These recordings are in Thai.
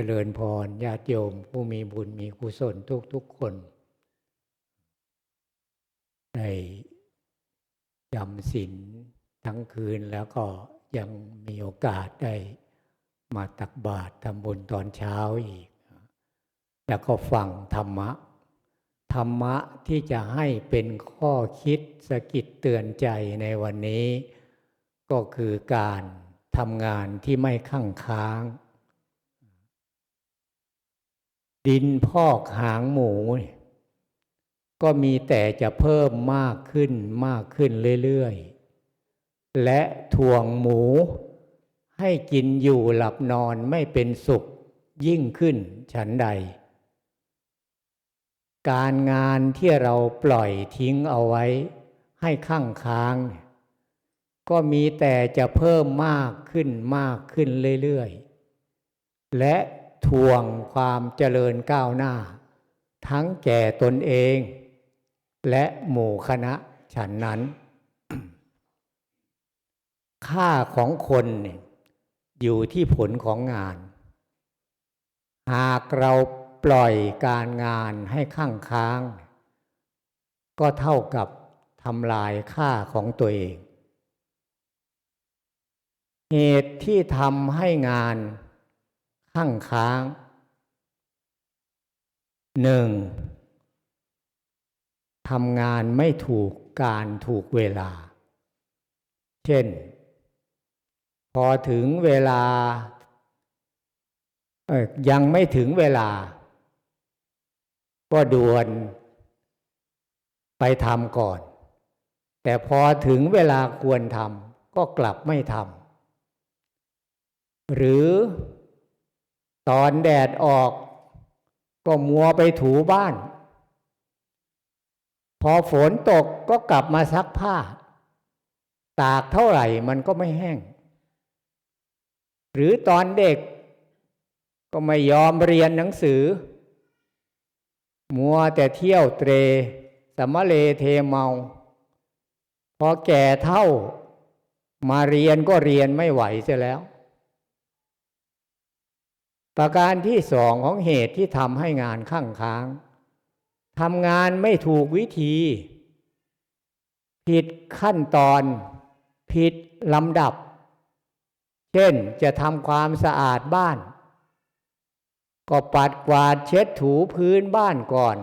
เจริญพรญาติโยม ผู้มีบุญมีกุศลทุกทุกคนได้จำศีลทั้งคืนแล้วก็ยังมีโอกาสได้มาตักบาตรทำบุญตอนเช้าอีก แล้วก็ฟังธรรมะ ธรรมะที่จะให้เป็นข้อคิดสะกิดเตือนใจในวันนี้ ก็คือการทำงานที่ไม่ข้างค้าง ดินพอกหางหมู ก็มีแต่จะเพิ่มมากขึ้นมากขึ้นเรื่อยๆ และถ่วงหมู ให้กินอยู่หลับนอนไม่เป็นสุขยิ่งขึ้นฉันใด การงานที่เราปล่อยทิ้งเอาไว้ ให้ข้างค้าง ก็มีแต่จะเพิ่มมากขึ้นมากขึ้นเรื่อยๆ และ ทวงความเจริญก้าวหน้า ทั้งแก่ตนเอง และหมู่คณะฉันนั้น ค่าของคนอยู่ที่ผลของงาน หากเราปล่อยการงานให้ข้างค้าง ก็เท่ากับทำลายค่าของตัวเอง เหตุที่ทำให้งาน ข้างค้างหนึ่งทำงานไม่ถูกการถูกเวลา เช่น พอถึงเวลาเออยังไม่ถึงเวลา ก็ด่วนไปทำก่อน แต่พอถึงเวลาควรทำก็กลับไม่ทำหรือ ตอนแดดออก ก็มัวไปถูบ้าน พอฝนตกก็กลับมาซักผ้า ตากเท่าไหร่มันก็ไม่แห้ง หรือตอนเด็ก ก็ไม่ยอมเรียนหนังสือ มัวแต่เที่ยวเตรสมะเลเทเมา พอแก่เท่า มาเรียนก็เรียนไม่ไหวเสียแล้ว ประการที่สองของเหตุที่ทำให้งานข้างค้างทำงานไม่ถูกวิธี ผิดขั้นตอน ผิดลำดับ เช่นจะทำความสะอาดบ้าน ก็ปัดกวาดเช็ดถูพื้นบ้านก่อน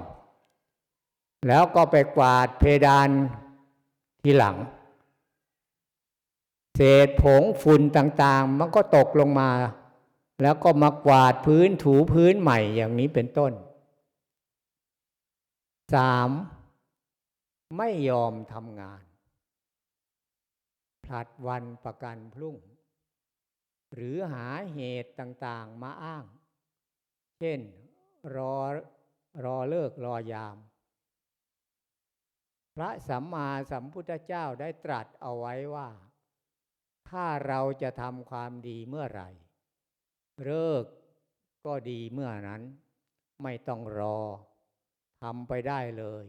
แล้วก็ไปกวาดเพดานทีหลัง เศษผงฝุ่นต่างๆ มันก็ตกลงมา แล้วก็มากวาดพื้นถูพื้นใหม่อย่างนี้เป็นต้นสามไม่ยอมทำงาน ผลัดวันประกันพรุ่ง หรือหาเหตุต่างๆมาอ้าง เช่น รอรอเลิกรอยาม พระสัมมาสัมพุทธเจ้าได้ตรัสเอาไว้ว่า ถ้าเราจะทำความดีเมื่อไหร่ เลิกก็ดีเมื่อนั้น ไม่ต้องรอทำไปได้เลย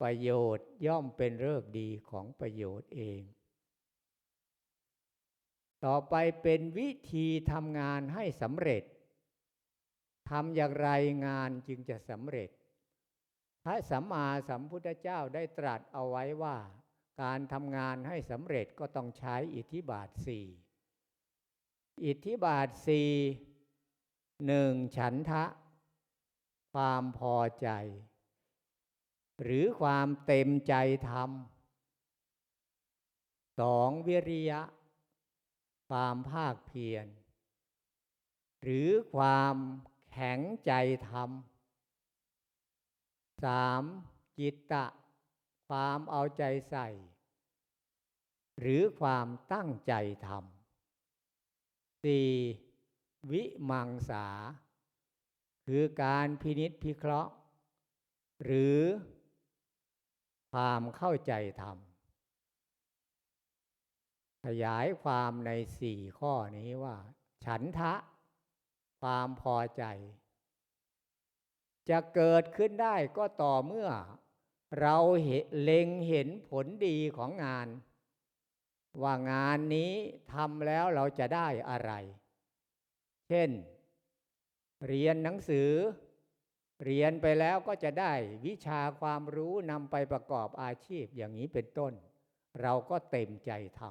ประโยชน์ย่อมเป็นเลิกดีของประโยชน์เอง ต่อไปเป็นวิธีทำงานให้สำเร็จทำอย่างไรงานจึงจะสำเร็จ พระสัมมาสัมพุทธเจ้าได้ตรัสเอาไว้ว่า การทำงานให้สำเร็จก็ต้องใช้อิทธิบาทสี่ อิทธิบาทสี่หนึ่งฉันทะ ความพอใจ หรือความเต็มใจทำสองวิริยะ ความภาคเพียรหรือความแข็งใจทำสามจิตตะ ความเอาใจใส่ หรือความตั้งใจทำ สี่วิมังสา คือการพินิษพิเคราะห์ หรือความเข้าใจธรรม ขยายความในสี่ข้อนี้ว่า ฉันทะ ความพอใจ จะเกิดขึ้นได้ก็ต่อเมื่อ เราเห็นเล็งเห็นผลดีของงาน ว่างานนี้ทำแล้วเราจะได้อะไร เช่น เรียนหนังสือ เรียนไปแล้วก็จะได้วิชาความรู้นำไปประกอบอาชีพอย่างนี้เป็นต้น เราก็เต็มใจท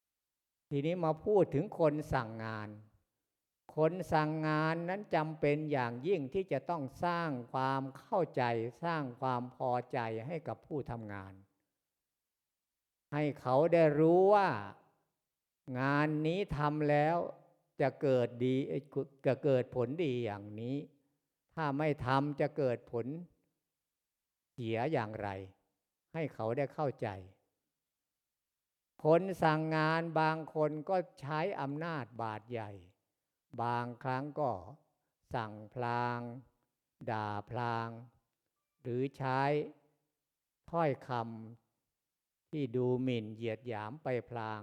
ำทีนี้มาพูดถึงคนสั่งงาน คนสั่งงานนั้นจำเป็นอย่างยิ่งที่จะต้องสร้างความเข้าใจ สร้างความพอใจให้กับผู้ทำงาน ให้เขาได้รู้ว่า งานนี้ทำแล้วจะเกิดดีจะเกิดผลดีอย่างนี้ ถ้าไม่ทำจะเกิดผลเสียอย่างไร ให้เขาได้เข้าใจ คนสั่งงานบางคนก็ใช้อำนาจบาดใหญ่ บางครั้งก็สั่งพลาง ด่าพลาง หรือใช้ถ้อยคำ ที่ดูหมิ่นเหยียดหยามไปพลาง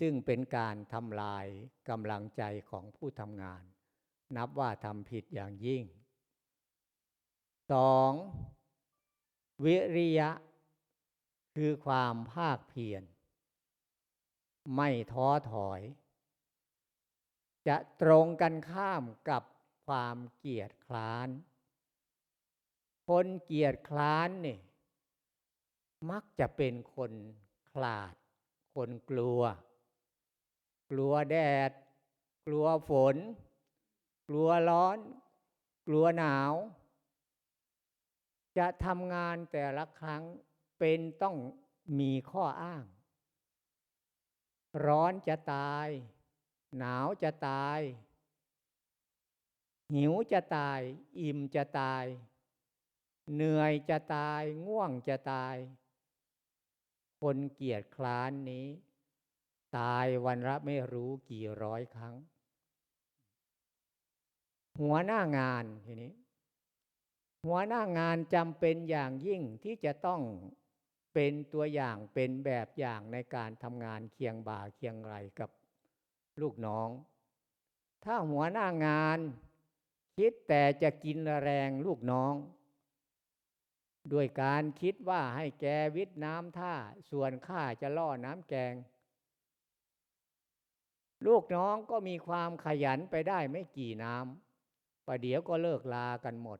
ซึ่งเป็นการทำลายกำลังใจของผู้ทำงาน นับว่าทำผิดอย่างยิ่งสองวิริยะ คือความภาคเพียร ไม่ท้อถอย จะตรงกันข้ามกับความเกียจคร้าน คนเกียจคร้านเนี่ย มักจะเป็นคนขลาด คนกลัว กลัวแดด กลัวฝน กลัวร้อน กลัวหนาว จะทำงานแต่ละครั้งเป็นต้องมีข้ออ้าง ร้อนจะตาย หนาวจะตาย หิวจะตาย อิ่มจะตาย เหนื่อยจะตาย ง่วงจะตาย คนเกียจคร้านนี้ ตายวันละไม่รู้กี่ร้อยครั้ง หัวหน้างานทีนี้ หัวหน้างานจำเป็นอย่างยิ่งที่จะต้องเป็นตัวอย่างเป็นแบบอย่างในการทำงานเคียงบ่าเคียงไหลกับลูกน้อง ถ้าหัวหน้างานคิดแต่จะกินแรงลูกน้อง ด้วยการคิดว่าให้แกวิทน้ำท่า ส่วนข้าจะล่อน้ำแกง ลูกน้องก็มีความขยันไปได้ไม่กี่น้ำประเดี๋ยวก็เลิกลากันหมด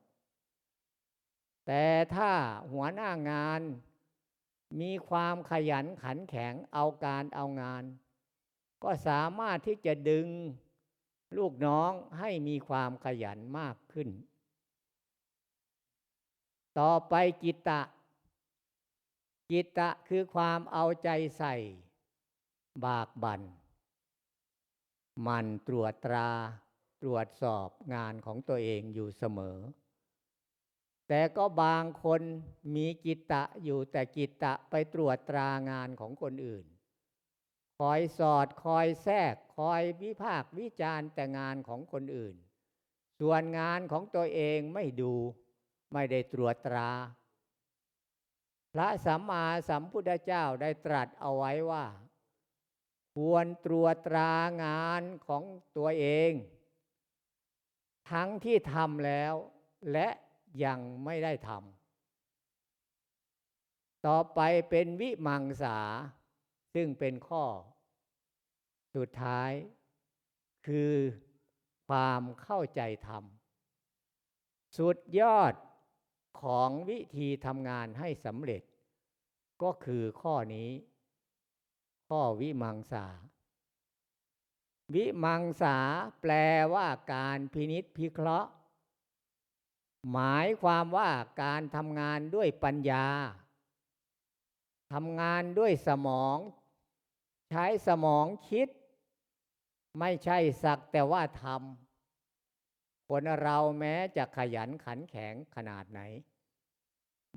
แต่ถ้าหัวหน้างาน มีความขยันขันแข็งเอาการเอางาน ก็สามารถที่จะดึงลูกน้องให้มีความขยันมากขึ้น ต่อไปจิตตะจิตตะคือความเอาใจใส่ บากบันมันตรวจตราตรวจสอบงานของตัวเองอยู่เสมอ แต่ก็บางคนมีกิตตะอยู่แต่กิตตะไปตรวจตรางานของคนอื่น คอยสอดคอยแทรกคอยวิพากวิจารณ์แต่งานของคนอื่น ส่วนงานของตัวเองไม่ดู ไม่ได้ตรวจตรา พระสัมมาสัมพุทธเจ้าได้ตรัสเอาไว้ว่า ควรตรวจตรางานของตัวเอง ทั้งที่ทำแล้ว และยังไม่ได้ทำต่อไปเป็นวิมังสา ซึ่งเป็นข้อ สุดท้าย คือความเข้าใจธรรมสุดยอด ของวิธีทำงานให้สำเร็จ ก็คือข้อนี้ ข้อวิมังสา วิมังสาแปลว่าการพินิษพิเคราะห์ หมายความว่าการทำงานด้วยปัญญาทำงานด้วยสมอง ใช้สมองคิด ไม่ใช่สักแต่ว่าทำคนเราแม้จะขยันขันแข็งขนาดไหน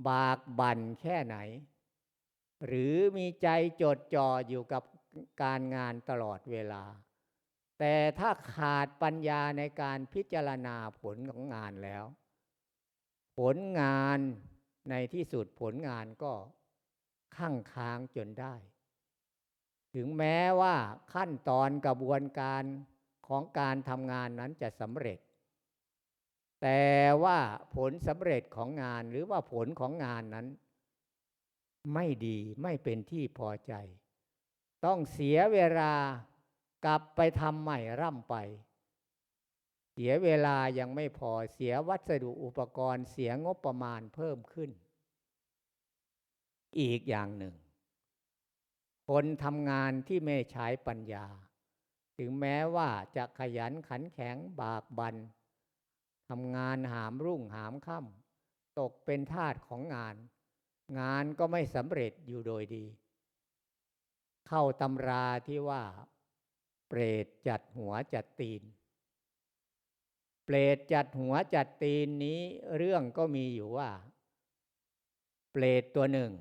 บากบั่นแค่ไหน หรือมีใจจดจ่ออยู่กับการงานตลอดเวลา แต่ถ้าขาดปัญญาในการพิจารณาผลของงานแล้ว ผลงานในที่สุดผลงานก็ข้างค้างจนได้ ถึงแม้ว่าขั้นตอนกระบวนการของการทำงานนั้นจะสำเร็จ แต่ว่าผลสำเร็จของงานหรือว่าผลของงานนั้น ไม่ดีไม่เป็นที่พอใจ ต้องเสียเวลากลับไปทำใหม่ร่ำไป เสียเวลายังไม่พอเสียวัสดุอุปกรณ์เสียงบประมาณเพิ่มขึ้น อีกอย่างหนึ่ง คนทำงานที่ไม่ใช้ปัญญา ถึงแม้ว่าจะขยันขันแข็งบากบัน ทำงานหามรุ่งหามค่ำตกเป็นทาสของงาน งานก็ไม่สำเร็จอยู่โดยดี เข้าตำราที่ว่า เปรตจัดหัวจัดตีน เปรตจัดหัวจัดตีนนี้เรื่องก็มีอยู่ว่า เปรตตัวหนึ่ง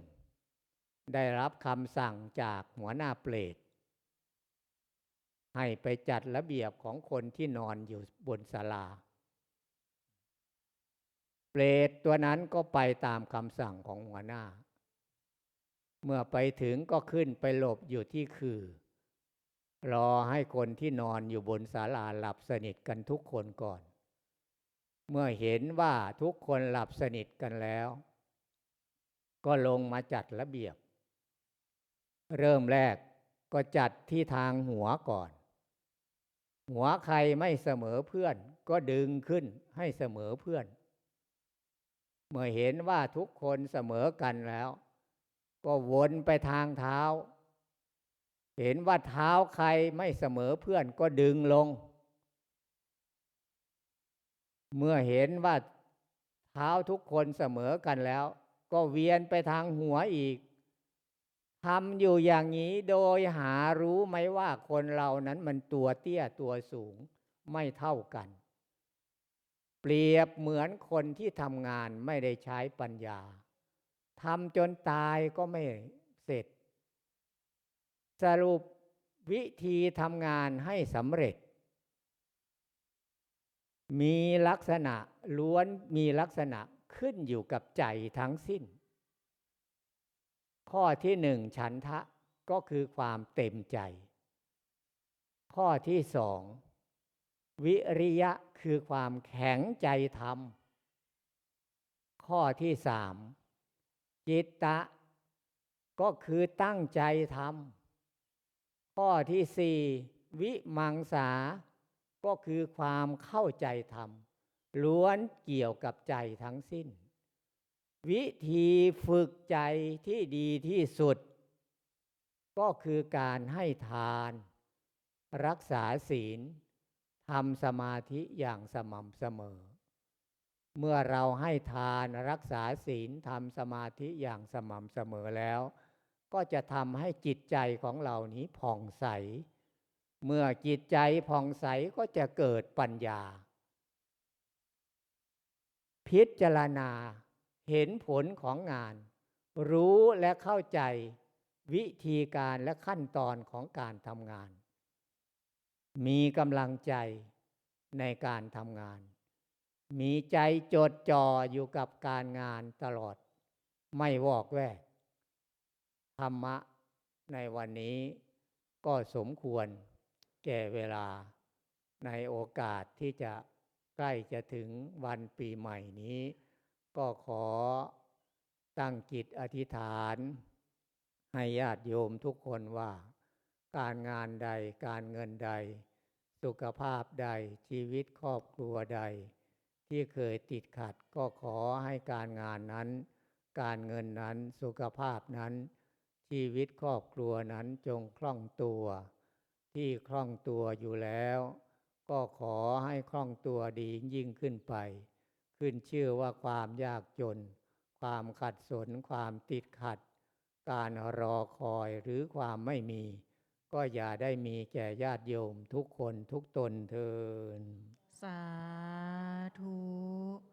ได้รับคำสั่งจากหัวหน้าเปรตให้ไปจัดระเบียบของคนที่นอนอยู่บนศาลา เปรตตัวนั้นก็ไปตามคำสั่งของหัวหน้า เมื่อไปถึงก็ขึ้นไปหลบอยู่ที่คือ รอให้คนที่นอนอยู่บนศาลาหลับสนิทกันทุกคนก่อน เมื่อเห็นว่าทุกคนหลับสนิทกันแล้ว ก็ลงมาจัดระเบียบ เริ่มแรกก็จัดที่ทางหัวก่อน หัวใครไม่เสมอเพื่อนก็ดึงขึ้นให้เสมอเพื่อน เมื่อเห็นว่าทุกคนเสมอกันแล้ว ก็วนไปทางเท้า เห็นว่าเท้าใครไม่เสมอเพื่อนก็ดึงลง เมื่อเห็นว่าเท้าทุกคนเสมอกันแล้ว ก็เวียนไปทางหัวอีกทำอยู่อย่างนี้โดยหารู้ไหมว่าคนเรานั้นมันตัวเตี้ยตัวสูงไม่เท่ากัน เปรียบเหมือนคนที่ทำงานไม่ได้ใช้ปัญญาทำจนตายก็ไม่เสร็จ สรุปวิธีทำงานให้สำเร็จ มีลักษณะล้วนมีลักษณะขึ้นอยู่กับใจทั้งสิ้น ข้อที่หนึ่งฉันทะก็คือความเต็มใจ ข้อที่สอง วิริยะคือความแข็งใจทำข้อที่สามจิตตะ ก็คือตั้งใจทำข้อที่สี่วิมังสา ก็คือความเข้าใจธรรมล้วนเกี่ยวกับใจทั้งสิ้น วิธีฝึกใจที่ดีที่สุด ก็คือการให้ทาน รักษาศีล ทำสมาธิอย่างสม่ำเสมอ เมื่อเราให้ทานรักษาศีลทำสมาธิอย่างสม่ำเสมอแล้ว ก็จะทำให้จิตใจของเรานี้ผ่องใส เมื่อจิตใจผ่องใสก็จะเกิดปัญญา พิจารณาเห็นผลของงาน รู้และเข้าใจวิธีการและขั้นตอนของการทำงาน มีกำลังใจในการทำงาน มีใจจดจ่ออยู่กับการงานตลอด ไม่วอกแวก ธรรมะในวันนี้ก็สมควรแก่เวลาในโอกาสที่จะใกล้จะถึงวันปีใหม่นี้ ก็ขอตั้งจิตอธิษฐาน ให้ญาติโยมทุกคนว่า การงานใด การเงินใด สุขภาพใดชีวิตครอบครัวใด ที่เคยติดขัดก็ขอให้การงานนั้น การเงินนั้นสุขภาพนั้น ชีวิตครอบครัวนั้นจงคล่องตัว ที่คล่องตัวอยู่แล้ว ก็ขอให้คล่องตัวดียิ่งขึ้นไป ขึ้นชื่อว่าความยากจน ความขัดสนความติดขัด การรอคอยหรือความไม่มี ก็อย่าได้มีแก่ญาติโยมทุกคนทุกตนเทินสาธุ